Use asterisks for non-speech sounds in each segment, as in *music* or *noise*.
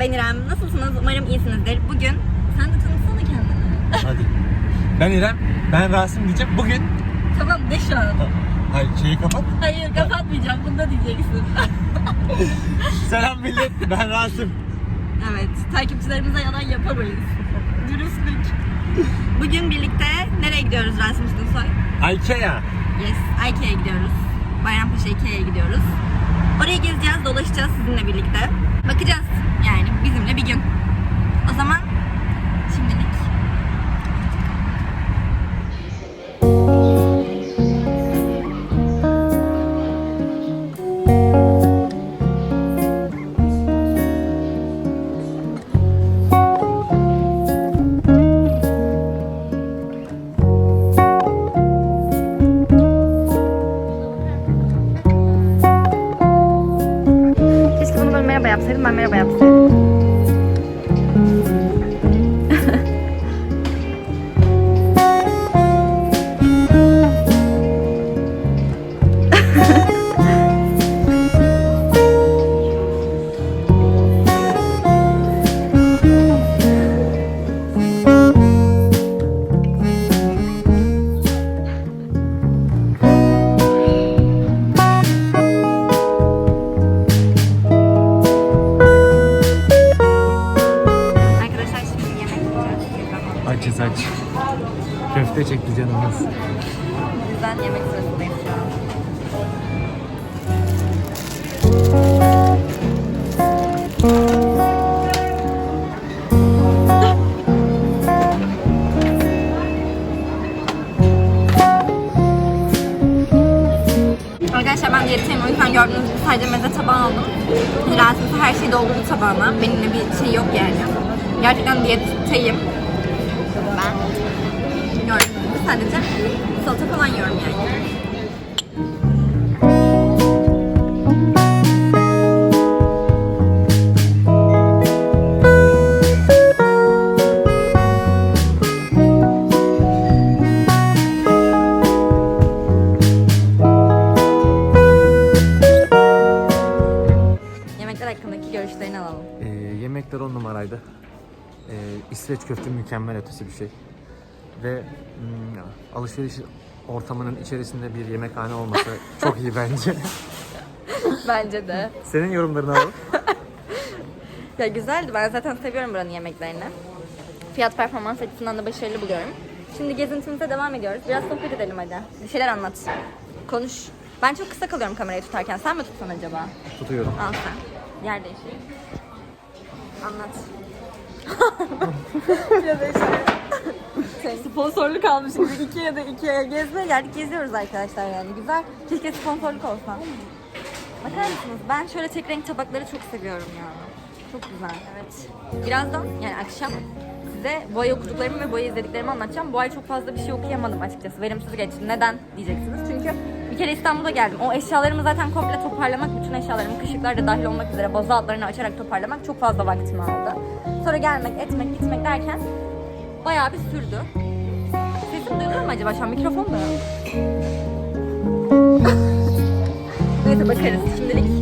ben İrem. Nasılsınız? Umarım iyisinizdir. Bugün sen de tanıtsana kendini. Hadi. Ben İrem, ben Rasim diyeceğim. Bugün... Tamam de şu an. Hayır şeyi kapat. Hayır kapatmayacağım. Bunda diyeceksin. *laughs* Selam millet, ben Rasim. evet. Takipçilerimize yalan yapamayız. Dürüstlük. Bugün birlikte nereye gidiyoruz Rasim Üstünsoy? Ikea. Yes. Ikea'ya gidiyoruz. Bayrampaşa Ikea'ya gidiyoruz. Oraya gezeceğiz, dolaşacağız sizinle birlikte. Bakacağız yani bizimle bir gün. O zaman şimdilik merhaba yapsaydım, ben merhaba yapsaydım. Canımız. O yemek sırasındayız. Arkadaşlar ben diyetteyim o yüzden gördüğünüz gibi sadece meze tabağı aldım. Rahatsız her şeyi doldurdu tabağına. Benimle bir şey yok yani. Gerçekten diyetteyim. Sadece salata falan yiyorum yani. Görüşlerini alalım. Ee, yemekler on numaraydı. Ee, İsveç köfte mükemmel ötesi bir şey. Ve alışveriş ortamının içerisinde bir yemekhane olması *laughs* çok iyi bence. Bence de. Senin yorumlarını alalım. *laughs* Ya güzeldi. Ben zaten seviyorum buranın yemeklerini. Fiyat performans açısından da başarılı buluyorum. Şimdi gezintimize devam ediyoruz. Biraz sohbet edelim hadi. Bir şeyler anlat. Konuş. Ben çok kısa kalıyorum kamerayı tutarken. Sen mi tutsan acaba? Tutuyorum. Al sen. Yer değişir. Anlat. *laughs* da işte sponsorluk almış gibi iki ya da ikiye gezmeye geldik. Geziyoruz arkadaşlar yani. Güzel. Keşke sponsorluk olsa. Bakar mısınız? Ben şöyle tek renk tabakları çok seviyorum ya. Çok güzel. Evet. Birazdan yani akşam size boya okuduklarımı ve boya izlediklerimi anlatacağım. Bu ay çok fazla bir şey okuyamadım açıkçası. Verimsiz geçti. Neden diyeceksiniz. Çünkü bir kere İstanbul'a geldim. O eşyalarımı zaten komple toparlamak, bütün eşyalarımı kışlıklar da dahil olmak üzere boza altlarını açarak toparlamak çok fazla vaktimi aldı. Sonra gelmek, etmek, gitmek derken bayağı bir sürdü. Sesim duyulur mu acaba şu an? Mikrofon da. *laughs* Neyse bakarız. Şimdilik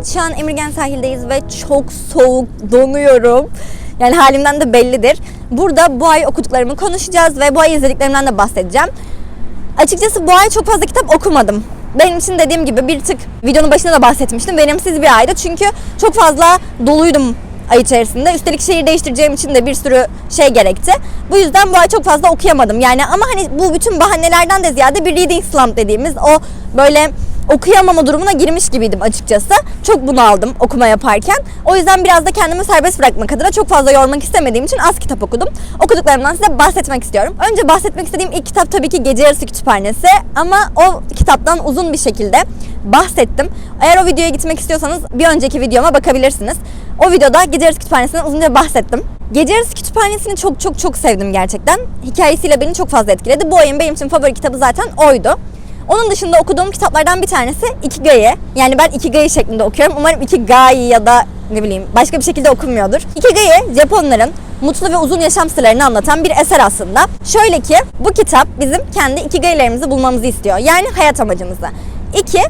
Evet şu an Emirgan sahildeyiz ve çok soğuk donuyorum. Yani halimden de bellidir. Burada bu ay okuduklarımı konuşacağız ve bu ay izlediklerimden de bahsedeceğim. Açıkçası bu ay çok fazla kitap okumadım. Benim için dediğim gibi bir tık videonun başında da bahsetmiştim. Verimsiz bir aydı çünkü çok fazla doluydum ay içerisinde. Üstelik şehir değiştireceğim için de bir sürü şey gerekti. Bu yüzden bu ay çok fazla okuyamadım. Yani ama hani bu bütün bahanelerden de ziyade bir reading slump dediğimiz o böyle okuyamama durumuna girmiş gibiydim açıkçası. Çok bunaldım okuma yaparken. O yüzden biraz da kendimi serbest bırakmak adına çok fazla yormak istemediğim için az kitap okudum. Okuduklarımdan size bahsetmek istiyorum. Önce bahsetmek istediğim ilk kitap tabii ki Gece Yarısı Kütüphanesi. Ama o kitaptan uzun bir şekilde bahsettim. Eğer o videoya gitmek istiyorsanız bir önceki videoma bakabilirsiniz. O videoda Gece Yarısı Kütüphanesi'nden uzunca bahsettim. Gece Yarısı Kütüphanesi'ni çok çok çok sevdim gerçekten. Hikayesiyle beni çok fazla etkiledi. Bu ayın benim için favori kitabı zaten oydu. Onun dışında okuduğum kitaplardan bir tanesi Ikigai. Yani ben Ikigai şeklinde okuyorum. Umarım Ikigai ya da ne bileyim başka bir şekilde okunmuyordur. Ikigai Japonların mutlu ve uzun yaşam sırlarını anlatan bir eser aslında. Şöyle ki bu kitap bizim kendi Ikigai'lerimizi bulmamızı istiyor. Yani hayat amacımızı. İki,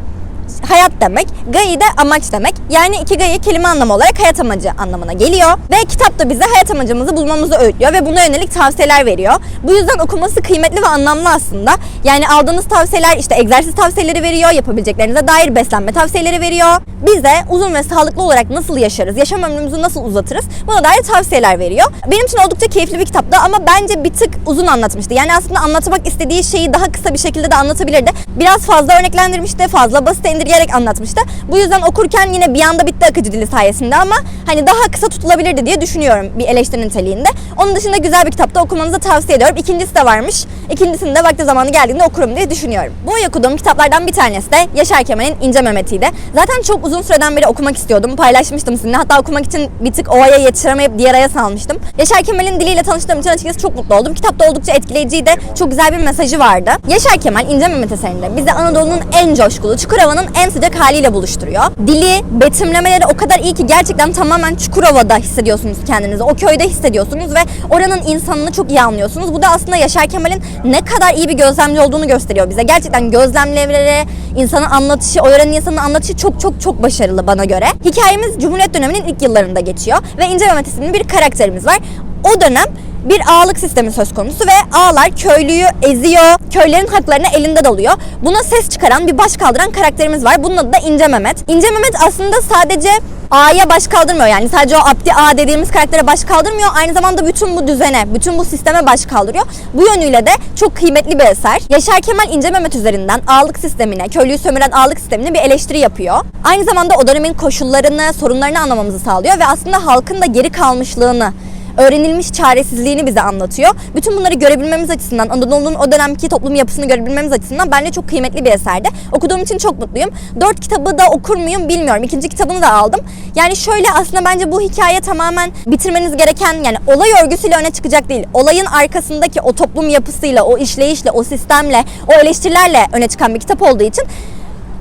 hayat demek. Gai de amaç demek. Yani ikigai kelime anlamı olarak hayat amacı anlamına geliyor. Ve kitap da bize hayat amacımızı bulmamızı öğütlüyor ve buna yönelik tavsiyeler veriyor. Bu yüzden okuması kıymetli ve anlamlı aslında. Yani aldığınız tavsiyeler işte egzersiz tavsiyeleri veriyor, yapabileceklerinize dair beslenme tavsiyeleri veriyor. Bize uzun ve sağlıklı olarak nasıl yaşarız, yaşam ömrümüzü nasıl uzatırız buna dair tavsiyeler veriyor. Benim için oldukça keyifli bir kitaptı ama bence bir tık uzun anlatmıştı. Yani aslında anlatmak istediği şeyi daha kısa bir şekilde de anlatabilirdi. Biraz fazla örneklendirmişti, fazla basit indirgeyerek anlatmıştı. Bu yüzden okurken yine bir anda bitti akıcı dili sayesinde ama hani daha kısa tutulabilirdi diye düşünüyorum bir eleştiri niteliğinde. Onun dışında güzel bir kitapta okumanızı tavsiye ediyorum. İkincisi de varmış. İkincisini de vakti zamanı geldiğinde okurum diye düşünüyorum. Bu okuduğum kitaplardan bir tanesi de Yaşar Kemal'in İnce Mehmet'iydi. Zaten çok uzun süreden beri okumak istiyordum. Paylaşmıştım sizinle. Hatta okumak için bir tık o aya yetiştiremeyip diğer aya salmıştım. Yaşar Kemal'in diliyle tanıştığım için açıkçası çok mutlu oldum. Kitap da oldukça etkileyiciydi. Çok güzel bir mesajı vardı. Yaşar Kemal İnce Mehmet eserinde bizi Anadolu'nun en coşkulu, Çukurova'nın en sıcak haliyle buluşturuyor. Dili, betimlemeleri o kadar iyi ki gerçekten tamamen Çukurova'da hissediyorsunuz kendinizi. O köyde hissediyorsunuz ve oranın insanını çok iyi anlıyorsunuz. Bu da aslında Yaşar Kemal'in ne kadar iyi bir gözlemci olduğunu gösteriyor bize. Gerçekten gözlemleri, insanın anlatışı, o yörenin anlatışı çok çok çok başarılı bana göre. Hikayemiz Cumhuriyet döneminin ilk yıllarında geçiyor ve İnce Mehmet isimli bir karakterimiz var. O dönem bir ağalık sistemi söz konusu ve ağalar köylüyü eziyor, köylerin haklarını elinde dalıyor. Buna ses çıkaran bir baş kaldıran karakterimiz var. Bunun adı da İnce Mehmet. İnce Mehmet aslında sadece A'ya baş kaldırmıyor yani sadece o Abdi A dediğimiz karaktere baş kaldırmıyor. Aynı zamanda bütün bu düzene, bütün bu sisteme baş kaldırıyor. Bu yönüyle de çok kıymetli bir eser. Yaşar Kemal İnce Mehmet üzerinden ağalık sistemine, köylüyü sömüren ağalık sistemine bir eleştiri yapıyor. Aynı zamanda o dönemin koşullarını, sorunlarını anlamamızı sağlıyor ve aslında halkın da geri kalmışlığını öğrenilmiş çaresizliğini bize anlatıyor. Bütün bunları görebilmemiz açısından, Anadolu'nun o dönemki toplum yapısını görebilmemiz açısından bence çok kıymetli bir eserdi. Okuduğum için çok mutluyum. Dört kitabı da okur muyum bilmiyorum. İkinci kitabını da aldım. Yani şöyle aslında bence bu hikaye tamamen bitirmeniz gereken yani olay örgüsüyle öne çıkacak değil. Olayın arkasındaki o toplum yapısıyla, o işleyişle, o sistemle, o eleştirilerle öne çıkan bir kitap olduğu için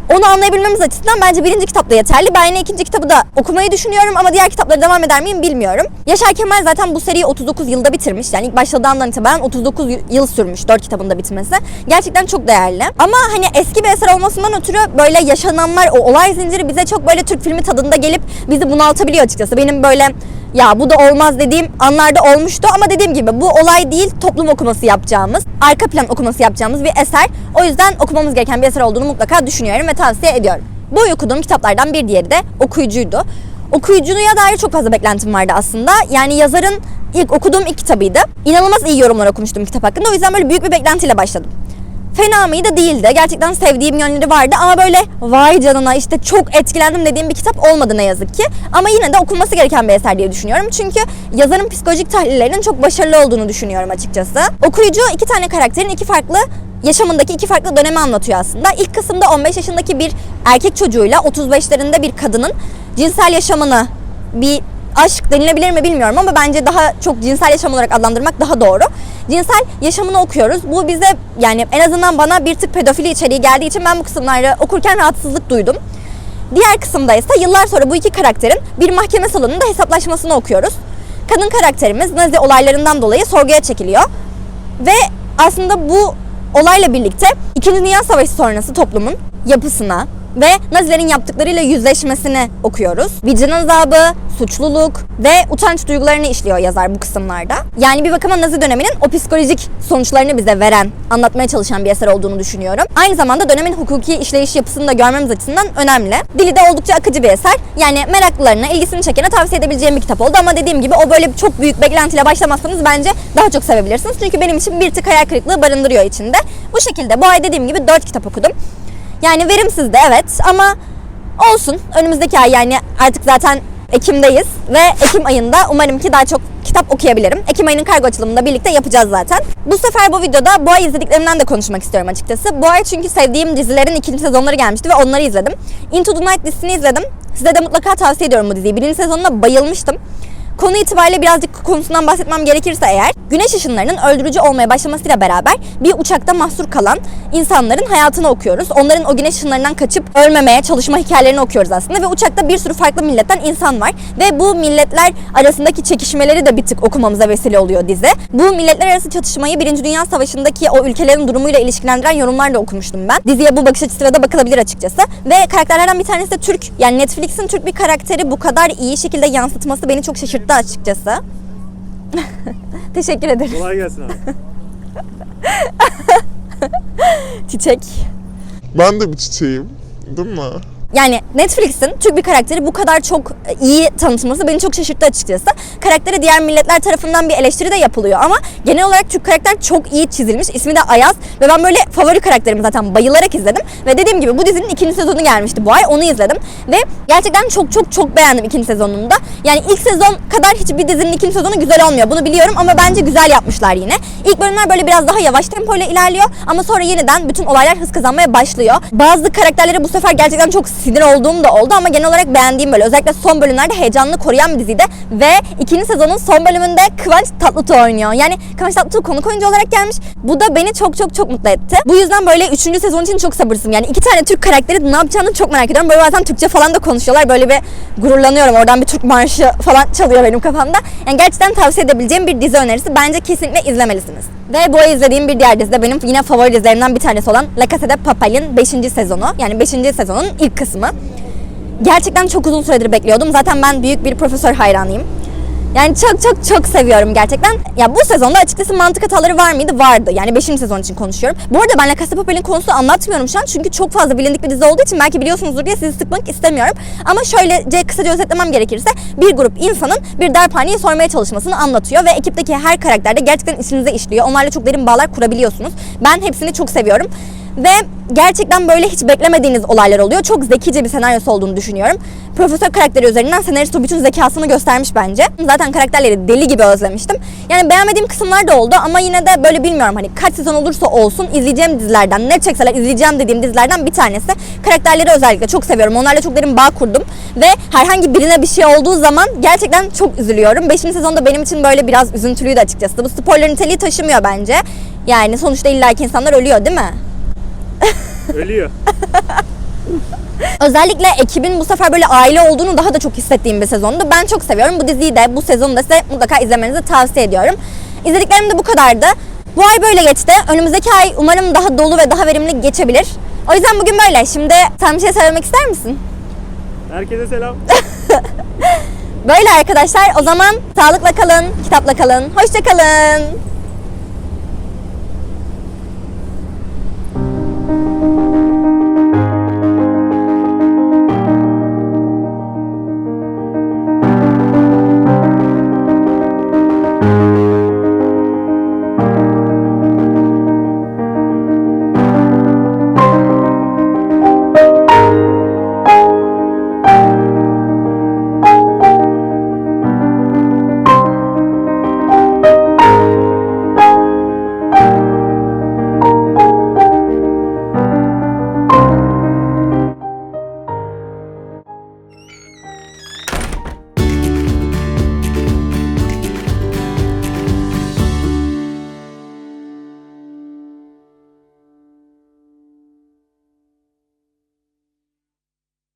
onu anlayabilmemiz açısından bence birinci kitap da yeterli. Ben yine ikinci kitabı da okumayı düşünüyorum ama diğer kitaplara devam eder miyim bilmiyorum. Yaşar Kemal zaten bu seriyi 39 yılda bitirmiş. Yani ilk başladığından itibaren 39 yıl sürmüş 4 kitabın da bitmesi. Gerçekten çok değerli. Ama hani eski bir eser olmasından ötürü böyle yaşananlar, o olay zinciri bize çok böyle Türk filmi tadında gelip bizi bunaltabiliyor açıkçası. Benim böyle ya bu da olmaz dediğim anlarda olmuştu ama dediğim gibi bu olay değil toplum okuması yapacağımız, arka plan okuması yapacağımız bir eser. O yüzden okumamız gereken bir eser olduğunu mutlaka düşünüyorum ve tavsiye ediyorum. Bu okuduğum kitaplardan bir diğeri de okuyucuydu. Okuyucuya dair çok fazla beklentim vardı aslında. Yani yazarın ilk okuduğum ilk kitabıydı. İnanılmaz iyi yorumlar okumuştum kitap hakkında. O yüzden böyle büyük bir beklentiyle başladım fena mıydı değildi. Gerçekten sevdiğim yönleri vardı ama böyle vay canına işte çok etkilendim dediğim bir kitap olmadı ne yazık ki. Ama yine de okunması gereken bir eser diye düşünüyorum. Çünkü yazarın psikolojik tahlillerinin çok başarılı olduğunu düşünüyorum açıkçası. Okuyucu iki tane karakterin iki farklı yaşamındaki iki farklı dönemi anlatıyor aslında. İlk kısımda 15 yaşındaki bir erkek çocuğuyla 35'lerinde bir kadının cinsel yaşamını bir aşk denilebilir mi bilmiyorum ama bence daha çok cinsel yaşam olarak adlandırmak daha doğru. Cinsel yaşamını okuyoruz. Bu bize yani en azından bana bir tık pedofili içeriği geldiği için ben bu kısımları okurken rahatsızlık duydum. Diğer kısımda ise yıllar sonra bu iki karakterin bir mahkeme salonunda hesaplaşmasını okuyoruz. Kadın karakterimiz Nazi olaylarından dolayı sorguya çekiliyor. Ve aslında bu olayla birlikte İkinci Dünya Savaşı sonrası toplumun yapısına, ve Nazilerin yaptıklarıyla yüzleşmesini okuyoruz. Vicdan azabı, suçluluk ve utanç duygularını işliyor yazar bu kısımlarda. Yani bir bakıma Nazi döneminin o psikolojik sonuçlarını bize veren, anlatmaya çalışan bir eser olduğunu düşünüyorum. Aynı zamanda dönemin hukuki işleyiş yapısını da görmemiz açısından önemli. Dili de oldukça akıcı bir eser. Yani meraklılarına, ilgisini çekene tavsiye edebileceğim bir kitap oldu ama dediğim gibi o böyle çok büyük beklentiyle başlamazsanız bence daha çok sevebilirsiniz. Çünkü benim için bir tık hayal kırıklığı barındırıyor içinde. Bu şekilde bu ay dediğim gibi 4 kitap okudum. Yani verimsiz de evet ama olsun. Önümüzdeki ay yani artık zaten Ekim'deyiz ve Ekim ayında umarım ki daha çok kitap okuyabilirim. Ekim ayının kargo açılımında birlikte yapacağız zaten. Bu sefer bu videoda bu ay izlediklerimden de konuşmak istiyorum açıkçası. Bu ay çünkü sevdiğim dizilerin ikinci sezonları gelmişti ve onları izledim. Into the Night dizisini izledim. Size de mutlaka tavsiye ediyorum bu diziyi. Birinci sezonuna bayılmıştım. Konu itibariyle birazcık konusundan bahsetmem gerekirse eğer, güneş ışınlarının öldürücü olmaya başlamasıyla beraber bir uçakta mahsur kalan insanların hayatını okuyoruz. Onların o güneş ışınlarından kaçıp ölmemeye çalışma hikayelerini okuyoruz aslında ve uçakta bir sürü farklı milletten insan var ve bu milletler arasındaki çekişmeleri de bir tık okumamıza vesile oluyor dizi. Bu milletler arası çatışmayı Birinci Dünya Savaşı'ndaki o ülkelerin durumuyla ilişkilendiren yorumlar da okumuştum ben. Diziye bu bakış açısıyla da bakılabilir açıkçası. Ve karakterlerden bir tanesi de Türk. Yani Netflix'in Türk bir karakteri bu kadar iyi şekilde yansıtması beni çok şaşırttı açıkçası. *laughs* Teşekkür ederim. Kolay gelsin abi. *laughs* Çiçek. Ben de bir çiçeğim. Değil mi? Yani Netflix'in Türk bir karakteri bu kadar çok iyi tanıtılması beni çok şaşırttı açıkçası. Karaktere diğer milletler tarafından bir eleştiri de yapılıyor ama genel olarak Türk karakter çok iyi çizilmiş. İsmi de Ayaz ve ben böyle favori karakterimi zaten bayılarak izledim. Ve dediğim gibi bu dizinin ikinci sezonu gelmişti bu ay. Onu izledim ve gerçekten çok çok çok beğendim ikinci sezonunu da. Yani ilk sezon kadar hiçbir dizinin ikinci sezonu güzel olmuyor. Bunu biliyorum ama bence güzel yapmışlar yine. İlk bölümler böyle biraz daha yavaş tempoyla ilerliyor ama sonra yeniden bütün olaylar hız kazanmaya başlıyor. Bazı karakterlere bu sefer gerçekten çok sinir olduğum da oldu ama genel olarak beğendiğim böyle. Özellikle son bölümlerde heyecanını koruyan bir diziydi. Ve ikinci sezonun son bölümünde Kıvanç Tatlıtuğ oynuyor. Yani Kıvanç Tatlıtuğ konuk oyuncu olarak gelmiş. Bu da beni çok çok çok mutlu etti. Bu yüzden böyle üçüncü sezon için çok sabırsızım. Yani iki tane Türk karakteri ne yapacağını çok merak ediyorum. Böyle bazen Türkçe falan da konuşuyorlar. Böyle bir gururlanıyorum. Oradan bir Türk marşı falan *laughs* çalıyor benim kafamda. Yani gerçekten tavsiye edebileceğim bir dizi önerisi. Bence kesinlikle izlemelisiniz. Ve bu ay izlediğim bir diğer dizi de benim yine favori dizilerimden bir tanesi olan La Casa de Papel'in 5. sezonu. Yani 5. sezonun ilk kısmı. Gerçekten çok uzun süredir bekliyordum. Zaten ben büyük bir profesör hayranıyım. Yani çok çok çok seviyorum gerçekten. Ya bu sezonda açıkçası mantık hataları var mıydı? Vardı. Yani 5. sezon için konuşuyorum. Bu arada ben La Casa Papel'in konusunu anlatmıyorum şu an. Çünkü çok fazla bilindik bir dizi olduğu için belki biliyorsunuzdur diye sizi sıkmak istemiyorum. Ama şöylece kısaca özetlemem gerekirse bir grup insanın bir darphaneyi sormaya çalışmasını anlatıyor ve ekipteki her karakter de gerçekten içinize işliyor. Onlarla çok derin bağlar kurabiliyorsunuz. Ben hepsini çok seviyorum. Ve gerçekten böyle hiç beklemediğiniz olaylar oluyor. Çok zekice bir senaryosu olduğunu düşünüyorum. Profesör karakteri üzerinden senarist o bütün zekasını göstermiş bence. Zaten karakterleri deli gibi özlemiştim. Yani beğenmediğim kısımlar da oldu ama yine de böyle bilmiyorum hani kaç sezon olursa olsun izleyeceğim dizilerden, ne çekseler izleyeceğim dediğim dizilerden bir tanesi. Karakterleri özellikle çok seviyorum. Onlarla çok derin bağ kurdum ve herhangi birine bir şey olduğu zaman gerçekten çok üzülüyorum. Beşinci sezonda benim için böyle biraz üzüntülüydü açıkçası. Bu spoiler niteliği taşımıyor bence. Yani sonuçta illaki insanlar ölüyor değil mi? Ölüyor. Özellikle ekibin bu sefer böyle aile olduğunu daha da çok hissettiğim bir sezondu. Ben çok seviyorum. Bu diziyi de bu sezonu da size mutlaka izlemenizi tavsiye ediyorum. İzlediklerim de bu kadardı. Bu ay böyle geçti. Önümüzdeki ay umarım daha dolu ve daha verimli geçebilir. O yüzden bugün böyle. Şimdi sen bir şey söylemek ister misin? Herkese selam. *laughs* Böyle arkadaşlar. O zaman sağlıkla kalın, kitapla kalın. Hoşça kalın.